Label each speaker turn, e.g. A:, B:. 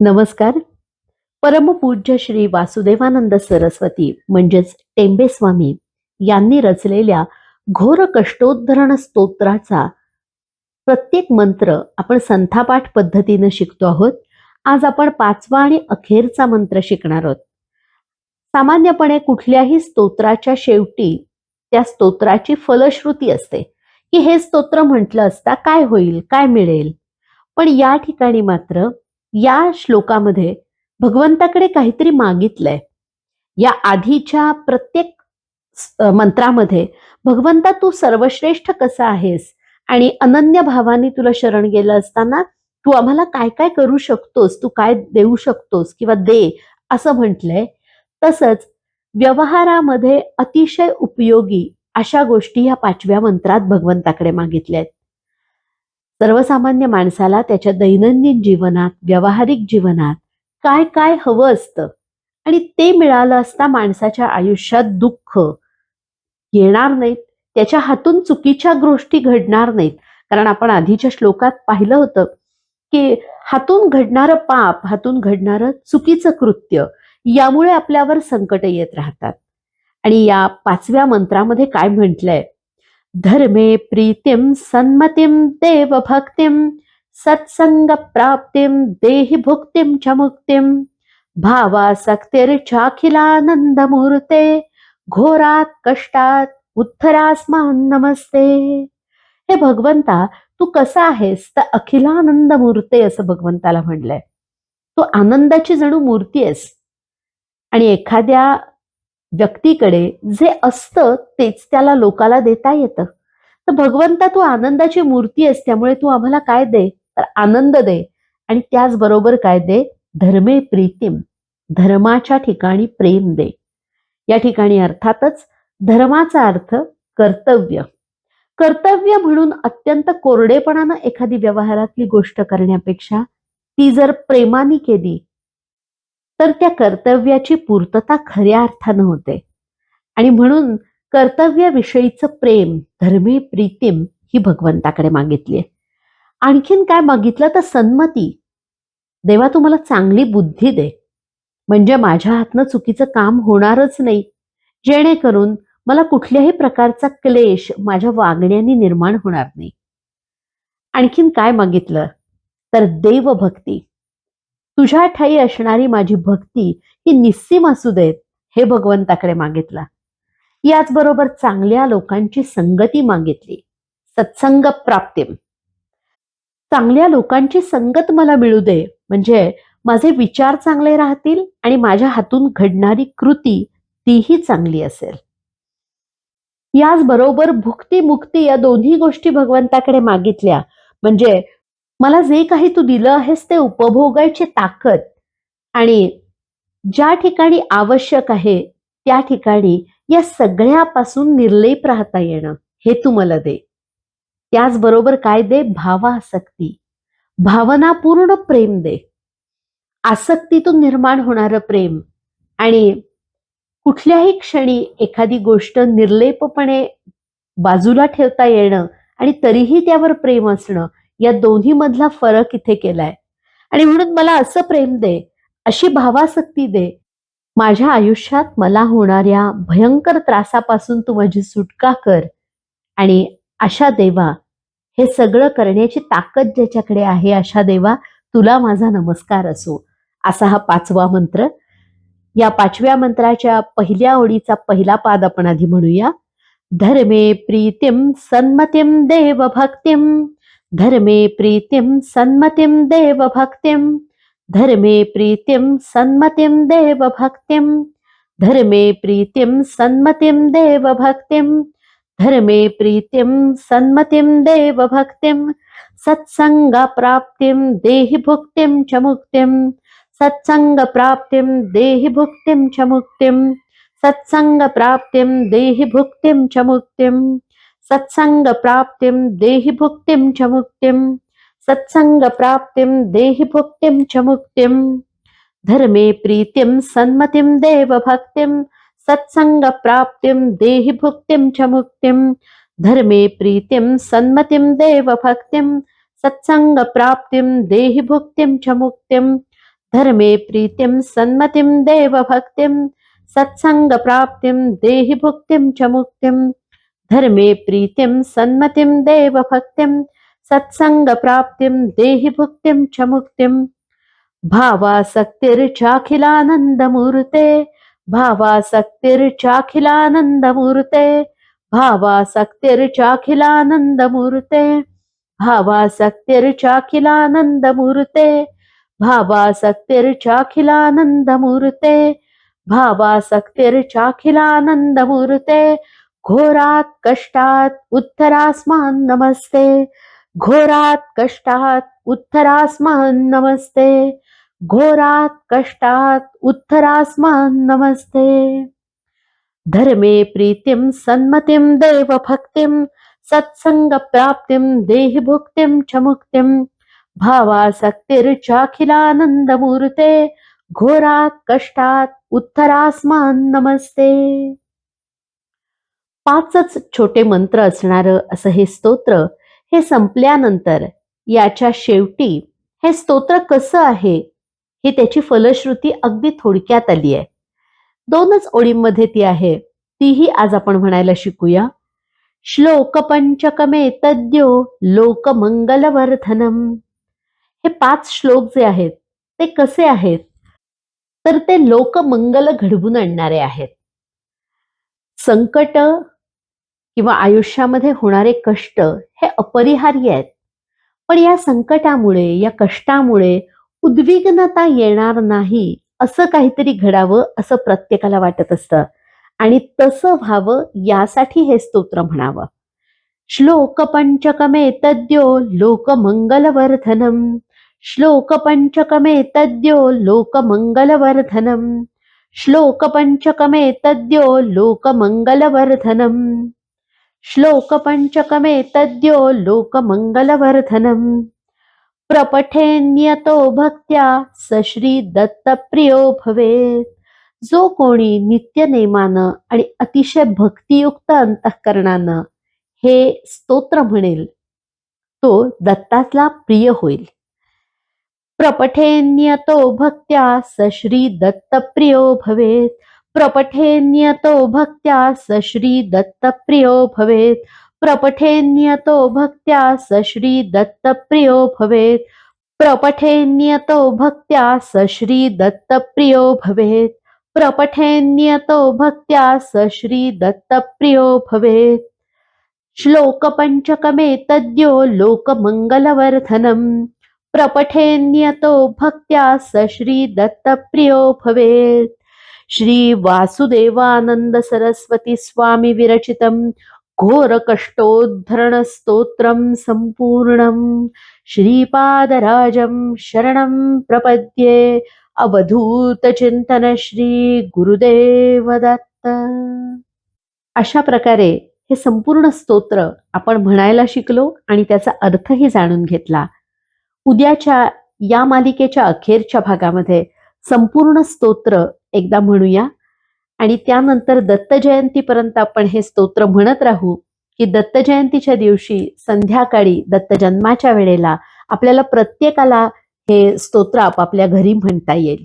A: नमस्कार. परमपूज्य श्री वासुदेवानंद सरस्वती म्हणजेच टेंबेस्वामी यांनी रचलेल्या घोर कष्टोद्धरण स्तोत्राचा प्रत्येक मंत्र आपण संथापाठ पद्धतीनं शिकतो आहोत. आज आपण पाचवा आणि अखेरचा मंत्र शिकणार आहोत. सामान्यपणे कुठल्याही स्तोत्राच्या शेवटी त्या स्तोत्राची फलश्रुती असते. की हे स्तोत्र म्हटलं असता काय होईल काय मिळेल? पण या ठिकाणी मात्र या श्लोकामध्ये भगवंताकडे काहीतरी मागितलंय. या आधीच्या प्रत्येक मंत्रामध्ये भगवंता तू सर्वश्रेष्ठ कसा आहेस आणि अनन्य भावाने तुला शरण गेलं असताना तू आम्हाला काय काय करू शकतोस? तू काय देऊ शकतोस किंवा दे असं म्हटलंय. तसंच व्यवहारामध्ये अतिशय उपयोगी अशा गोष्टी या पाचव्या मंत्रात भगवंताकडे मागितल्या आहेत सर्वसामान्य माणसाला त्याच्या दैनंदिन जीवनात व्यावहारिक जीवनात काय काय हवं असतं? आणि ते मिळालं असता माणसाच्या आयुष्यात दुःख येणार नाहीत त्याच्या हातून चुकीच्या गोष्टी घडणार नाहीत. कारण आपण आधीच्या श्लोकात पाहिलं होतं की हातून घडणारं पाप हातून घडणारं चुकीचं कृत्य यामुळे आपल्यावर संकट येत राहतात. आणि या पाचव्या मंत्रामध्ये काय म्हटलंय? धर्मे प्रीतिं सन्मतिं देवभक्तिं सत्सङ्गप्राप्तिं सत्संग देहि भुक्तिं च मुक्तिं। भावासक्तिर्चाखिलानन्दमूर्ते घोरात कष्टात उत्तरास्मान नमस्ते। हे भगवंता तू कसा आहेस? तर अखिलानंद मूर्ते असं भगवंताला म्हणलंय. तू आनंदाची जणू मूर्ती आहेस. आणि एखाद्या व्यक्तीकडे जे असतं तेच त्याला लोकाला देता येतं. तर भगवंता तू आनंदाची मूर्ती आहेस त्यामुळे तू आम्हाला काय दे? तर आनंद दे. आणि त्याचबरोबर काय दे? धर्मे प्रीतिम. धर्माच्या ठिकाणी प्रेम दे. या ठिकाणी अर्थातच धर्माचा अर्थ कर्तव्य. कर्तव्य म्हणून अत्यंत कोरडेपणानं एखादी व्यवहारातली गोष्ट करण्यापेक्षा ती जर प्रेमाने केली तर त्या कर्तव्याची पूर्तता खऱ्या अर्थानं होते. आणि म्हणून कर्तव्याविषयीचं प्रेम धर्मी प्रीतिम ही भगवंताकडे मागितली आणखीन काय मागितलं? तर सन्मती देवा तू मला चांगली बुद्धी दे. म्हणजे माझ्या हातनं चुकीचं काम होणारच नाही. जेणेकरून मला कुठल्याही प्रकारचा क्लेश माझ्या वागण्याने निर्माण होणार नाही. आणखीन काय मागितलं? तर देवभक्ती. तुझ्या ठाई असणारी माझी भक्ती ही निस्सीम असू देत हे भगवंताकडे मागितला. याचबरोबर चांगल्या लोकांची संगती मागितली. सत्संग प्राप्ती चांगल्या लोकांची संगत मला मिळू दे म्हणजे माझे विचार चांगले राहतील आणि माझ्या हातून घडणारी कृती तीही चांगली असेल. याचबरोबर भुक्ती मुक्ती या दोन्ही गोष्टी भगवंताकडे मागितल्या म्हणजे मला जे काही तू दिलं आहेस ते उपभोगायची ताकद आणि ज्या ठिकाणी आवश्यक आहे त्या ठिकाणी या सगळ्यापासून निर्लेप राहता येणं हे तू मला दे. त्याचबरोबर काय दे? भावासक्ती. भावनापूर्ण प्रेम दे. आसक्तीतून निर्माण होणारं प्रेम आणि कुठल्याही क्षणी एखादी गोष्ट निर्लेपपणे बाजूला ठेवता येणं आणि तरीही त्यावर प्रेम असणं या दोन्ही मधला फरक इथे केलाय. आणि म्हणून मला असं प्रेम दे अशी भावासक्ती दे. माझ्या आयुष्यात मला होणाऱ्या भयंकर त्रासापासून तू माझी सुटका कर आणि अशा देवा हे सगळं करण्याची ताकद ज्याच्याकडे आहे अशा देवा तुला माझा नमस्कार असो. असा हा पाचवा मंत्र. या पाचव्या मंत्राच्या पहिल्या ओळीचा पहिला पाद आपण आधी म्हणूया. धर्मे प्रीतिम सन्मतिम देव भक्तिम धर्मे प्रीतिं सन्मतिं देवभक्तिं धर्मे प्रीतिं सन्मतिं देवभक्तिं धर्मे प्रीतिं सन्मतिं देवभक्तिं धर्मे प्रीतिं सन्मतिं देवभक्तिं सत्सङ्गप्राप्तिं देहि भुक्तिं च मुक्तिं सत्सङ्गप्राप्तिं देहि भुक्तिं च मुक्तिं सत्सङ्गप्राप्तिं देहि भुक्तिं च मुक्तिम् सत्संग प्राप्तिम देहि भुक्तिम च मुक्तिम सत्संग प्राप्तिम देहि भुक्तिम च मुक्तिम धर्मे प्रीतिम सन्मतिम देव भक्तिम सत्संग प्राप्तिम देहि भुक्तिम च मुक्तिम धर्मे प्रीतिम सन्मतिम देव भक्तिम सत्संग प्राप्तिम देहि भुक्तिम च मुक्तिम धर्मे प्रीतिं सन्मतिं देवभक्तिं। सत्सङ्गप्राप्तिं देहि भुक्तिम च मुक्तिं। धर्मे प्रीतिं सन्मतिं देवभक्तिं सत्सङ्गप्राप्तिं देहि भुक्तिं च मुक्तिं। भावासक्तिर्चाखिलानन्दमूर्ते भावासक्तिर्चाखिलानन्दमूर्ते भावासक्तिर्चाखिलानन्दमूर्ते भावासक्तिर्चाखिलानन्दमूर्ते भावासक्तिर्चाखिलानन्दमूर्ते भावासक्तिर्चाखिलानन्दमूर्ते घोरात् कष्टात् उत्तरास्मान् नमस्ते. घोरात् कष्टात् उत्तरास्मान् नमस्ते. घोरात् कष्टात् उत्तरास्मान् नमस्ते. धर्मे प्रीतिं सन्मतिं देवभक्तिं सत्सङ्गप्राप्तिं देह भुक्तिम च मुक्तिं. भावासक्तिर्चाखिलानन्दमूर्ते घोरात् कष्टात् उत्तरास्मान् नमस्ते. पाचच छोटे मंत्र असणारं असं हे स्तोत्र हे संपल्यानंतर याच्या शेवटी हे स्तोत्र कसं आहे ही त्याची फलश्रुती अगदी थोडक्यात आली आहे. दोनच ओळींमध्ये ती आहे. तीही आज आपण म्हणायला शिकूया. श्लोक पंचकमे तद्यो लोकमंगलवर्धनम. हे पाच श्लोक जे आहेत ते कसे आहेत? तर ते लोकमंगल घडवून आणणारे आहेत. संकट किंवा आयुष्यामध्ये होणारे कष्ट हे अपरिहार्य आहेत. पण या संकटामुळे या कष्टामुळे उद्विग्नता येणार नाही असं काहीतरी घडावं असं प्रत्येकाला वाटत असतं. आणि तसं व्हावं यासाठी हे स्तोत्र म्हणावं. श्लोक पंचकमे तद्यो लोकमंगलवर्धनम. श्लोक पंचकमे तद्यो लोकमंगलवर्धनम. श्लोक पंचकमे तद्यो लोकमंगलवर्धनम. श्लोक पंचकमे तद्यो प्रपठेन्यतो भक्त्या स श्री दत्तप्रियो भवेत। जो कोणी नित्यनेमानं आणि अतिशय भक्तियुक्त अंतःकरणानं हे स्तोत्र म्हणेल तो दत्ताला प्रिय होईल। प्रपठेन्यतो भक्त्या स श्री दत्तप्रियो भवेत। प्रपठेन्यतो भक्त्या स श्री दत्तप्रियो भवेत्। प्रपठेन्यतो भक्त्या स श्री दत्तप्रियो भवेत्। प्रपठेन्यतो भक्त्या स श्री दत्तप्रियो भवेत्। प्रपठेन्यतो भक्त्या स श्री दत्तप्रियो भवेत्। श्लोकपञ्चकमेतद्यो पंचकमे तद्यो प्रपठेन्यतो भक्त्या स श्री दत्तप्रियो भवेत्। श्री वासुदेवानंद सरस्वती स्वामी विरचित घोर कष्टोद्धरण श्रीपादराजं शरणं प्रपद्ये अवधूत चिंतन श्री गुरुदेवदत्त अशा प्रकारे हे संपूर्ण स्तोत्र आपण म्हणायला शिकलो आणि त्याचा अर्थही जाणून घेतला. उद्याच्या या मालिकेच्या अखेरच्या भागामध्ये संपूर्ण स्तोत्र एकदा म्हणूया. आणि त्यानंतर दत्त जयंतीपर्यंत आपण हे स्तोत्र म्हणत राहू की दत्त जयंतीच्या दिवशी संध्याकाळी दत्त जन्माच्या वेळेला आपल्याला प्रत्येकाला हे स्तोत्र आपापल्या घरी म्हणता येईल.